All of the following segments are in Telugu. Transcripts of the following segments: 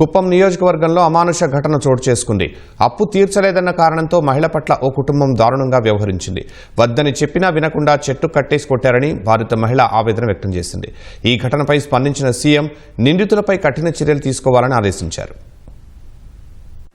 కుప్పం నియోజకవర్గంలో అమానుష ఘటన చోటు చేసుకుంది. అప్పు తీర్చలేదన్న కారణంతో మహిళ పట్ల ఓ కుటుంబం దారుణంగా వ్యవహరించింది. వద్దని చెప్పినా వినకుండా చెట్టు కట్టేసి కొట్టారని బాధిత మహిళ ఆవేదన వ్యక్తం చేసింది. ఈ ఘటనపై స్పందించిన సీఎం నిందితులపై కఠిన చర్యలు తీసుకోవాలని ఆదేశించారు.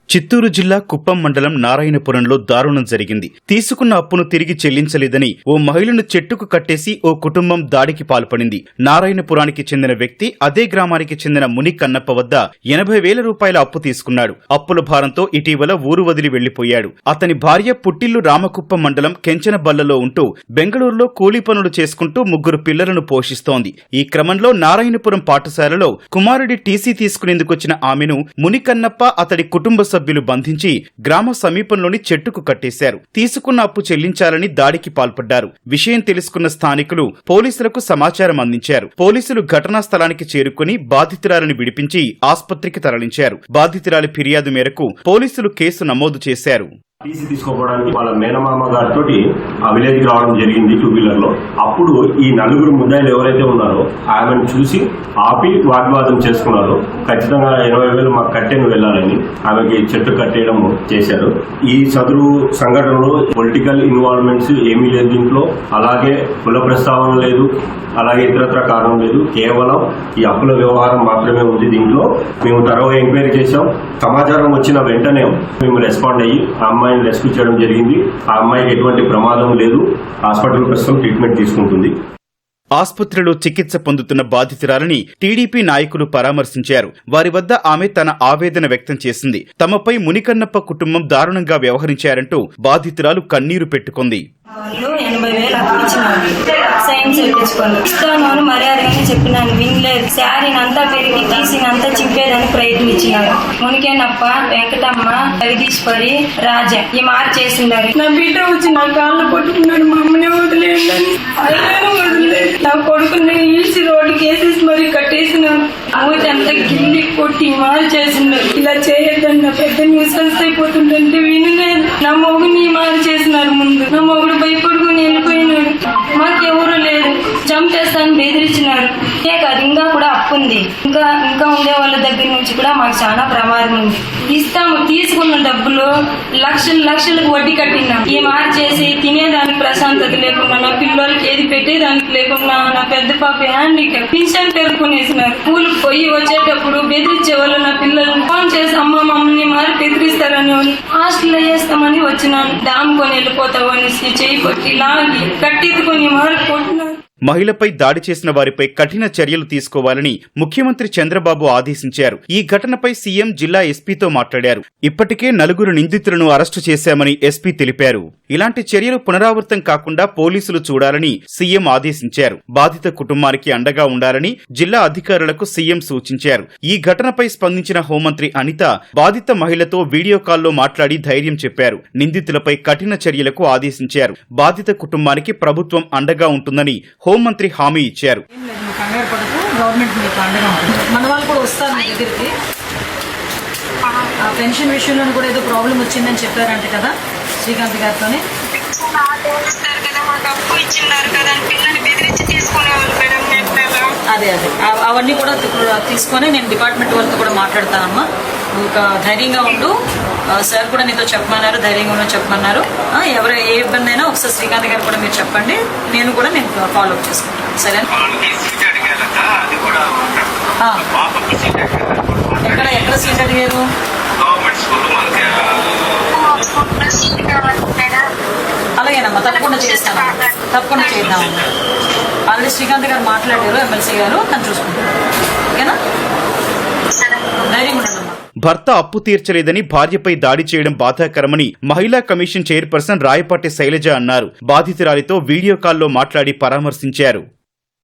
చిత్తూరు జిల్లా కుప్పం మండలం నారాయణపురంలో దారుణం జరిగింది. తీసుకున్న అప్పును తిరిగి చెల్లించలేదని ఓ మహిళను చెట్టుకు కట్టేసి ఓ కుటుంబం దాడికి పాల్పడింది. నారాయణపురానికి చెందిన వ్యక్తి అదే గ్రామానికి చెందిన ముని కన్నప్ప వద్ద ఎనభై వేల రూపాయల అప్పు తీసుకున్నాడు. అప్పుల భారంతో ఇటీవల ఊరు వదిలి వెళ్ళిపోయాడు అతని భార్య పుట్టిల్లు రామకుప్పం మండలం కెంచనబల్లలో ఉంటూ బెంగళూరులో కూలీ పనులు చేసుకుంటూ ముగ్గురు పిల్లలను పోషిస్తోంది. ఈ క్రమంలో నారాయణపురం పాఠశాలలో కుమారుడి టీసీ తీసుకునేందుకొచ్చిన ఆమెను మునికన్నప్ప అతడి కుటుంబ సభ్యులు బంధించి గ్రామ సమీపంలోని చెట్టుకు కట్టేశారు. తీసుకున్న అప్పు చెల్లించాలని దాడికి పాల్పడ్డారు. విషయం తెలుసుకున్న స్థానికులు పోలీసులకు సమాచారం అందించారు. పోలీసులు ఘటనా స్థలానికి చేరుకుని బాధితురాలిని విడిపించి ఆస్పత్రికి తరలించారు. బాధితురాలి ఫిర్యాదు మేరకు పోలీసులు కేసు నమోదు చేశారు. టీసీ తీసుకోవడానికి వాళ్ళ మేనమామ గారితో ఆ విలేజ్ రావడం జరిగింది టూ వీలర్లో. అప్పుడు ఈ నలుగురు ముద్దాయిలు ఎవరైతే ఉన్నారో ఆమెను చూసి ఆపి వాగ్వాదం చేసుకున్నారు. ఖచ్చితంగా ఇరవై వేలు మాకు కట్టెను వెళ్ళాలని ఆమెకి చెట్టు కట్టేయడం చేశారు. ఈ చదువు సంఘటనలో పొలిటికల్ ఇన్వాల్వ్మెంట్స్ ఏమీ లేదు దీంట్లో అలాగే కుల ప్రస్తావన లేదు అలాగే ఇతరత్ర కారణం లేదు. కేవలం ఈ అప్పుల వ్యవహారం మాత్రమే ఉంది దీంట్లో. మేము తర్వాత ఎంక్వైరీ చేశాం. సమాచారం వచ్చిన వెంటనే మేము రెస్పాండ్ అయ్యి అమ్మ అమ్మాయిని రెస్క్యూ చేయడం జరిగింది. ఆ అమ్మాయికి ఎటువంటి ప్రమాదం లేదు. హాస్పిటల్ ప్రస్తుతం ట్రీట్మెంట్ తీసుకుంటుంది. ఆస్పత్రిలో చికిత్స పొందుతున్న బాధితురాలని టీడీపీ నాయకులు పరామర్శించారు. వారి వద్ద ఆమె తన ఆవేదన వ్యక్తం చేసింది. తమపై మునికన్నప్ప కుటుంబం దారుణంగా వ్యవహరించారంటూ బాధితురాలు కన్నీరు పెట్టుకుంది. వాళ్ళు చెప్పినాను వినలేదు. శారీని అంతా పెరిగి తీసినంతా చింపేదని ప్రయత్నించినారు మునికేనప్ప వెంకటమ్మ జగదీశ్వరి రాజ ఈ మార్చేసిండారు నా బిడ్డ వచ్చి నా కాళ్ళు పట్టుకున్నాడు మా అమ్మని వదిలేయండి వదిలేదు నా కొడుకుని ఈసి రోడ్డు కేసేసి మరి కట్టేసినారు మూతి అంతా గిల్లి కొట్టి మార్చేసినారు ఇలా చేయొద్దని నా పెద్ద న్యూస్ అయిపోతుందంటే వినలేదు. నా మొగుని మారు చేసినారు ముందు. నా మొగుడు భయపడుకుని బెదిరించినారు ఇదే కాదు ఇంకా కూడా అప్పు ఉంది. ఇంకా ఇంకా ఉండే వాళ్ళ దగ్గర నుంచి కూడా మాకు చాలా ప్రమాదం ఉంది. ఇస్తాము తీసుకున్న డబ్బులు లక్షలు లక్షలకు వడ్డీ కట్టినాం. ఈ మార్చేసి తినేదానికి ప్రశాంతత లేకుండా నా పిల్లలకి ఏది పెట్టేదానికి లేకుండా నా పెద్ద పాప హ్యాండిక్యాప్. పింఛన్ పేర్కొనేసినారు. పూలు పోయి వచ్చేటప్పుడు బెదిరించే వాళ్ళు నా పిల్లలు. ఫోన్ చేసి అమ్మ మమ్మల్ని మారి బెదిరిస్తారని వాళ్ళు హాస్టల్లో వేస్తామని వచ్చినాను. దాముకొని వెళ్ళిపోతావు అనేసి చేయి కొట్టి లాగి కట్టెత్తుకొని మారి కొట్టినారు మహిళపై దాడి చేసిన వారిపై కఠిన చర్యలు తీసుకోవాలని ముఖ్యమంత్రి చంద్రబాబు ఆదేశించారు. ఈ ఘటనపై సీఎం జిల్లా ఎస్పీతో మాట్లాడారు. ఇప్పటికే నలుగురు నిందితులను అరెస్టు చేశామని ఎస్పీ తెలిపారు. ఇలాంటి చర్యలు పునరావృతం కాకుండా పోలీసులు చూడాలని సీఎం ఆదేశించారు. బాధిత కుటుంబానికి అండగా ఉండాలని జిల్లా అధికారులకు సీఎం సూచించారు. ఈ ఘటనపై స్పందించిన హోంమంత్రి అనిత బాధిత మహిళతో వీడియో కాల్లో మాట్లాడి ధైర్యం చెప్పారు. నిందితులపై కఠిన చర్యలకు ఆదేశించారు. బాధిత కుటుంబానికి ప్రభుత్వం అండగా ఉంటుందని హోంమంత్రి హామీ ఇచ్చారు. పెన్షన్ విషయంలో కూడా ఏదో ప్రాబ్లం వచ్చిందని చెప్పారంట కదా శ్రీకాంత్ గారితో ఇస్తారు కదా మాకు అప్పు ఇచ్చిన్నారు కదా అని పిల్లల్ని బెదిరించి తీసుకునేవాళ్ళు మేడం నెట్ నెల అదే అదే. అవన్నీ కూడా తీసుకొని నేను డిపార్ట్మెంట్ వాళ్ళతో కూడా మాట్లాడతానమ్మా. ధైర్యంగా ఉండు. సార్ కూడా నీతో చెప్పమన్నారు ధైర్యంగా ఉండని చెప్పమన్నారు. ఎవరు ఏ ఇబ్బంది అయినా ఒకసారి శ్రీకాంత్ గారు కూడా మీరు చెప్పండి. నేను కూడా నేను ఫాలో అప్ చేసుకుంటాను. సరే ఎక్కడ ఎక్కడ సీట్ అడిగారు? అలాగేనమ్మా తప్పకుండా చేస్తాను తప్పకుండా చేద్దాం. ఆల్రెడీ శ్రీకాంత్ గారు మాట్లాడారు ఎమ్మెల్సీ గారు తను చూసుకుంటారు. ఓకేనా? ధైర్యం ఉండండి. భర్త అప్పు తీర్చలేదని భార్యపై దాడి చేయడం బాధాకరమని మహిళా కమిషన్ చైర్పర్సన్ రాయపాటి శైలజ అన్నారు. బాధితురాలితో వీడియో కాల్లో మాట్లాడి పరామర్శించారు.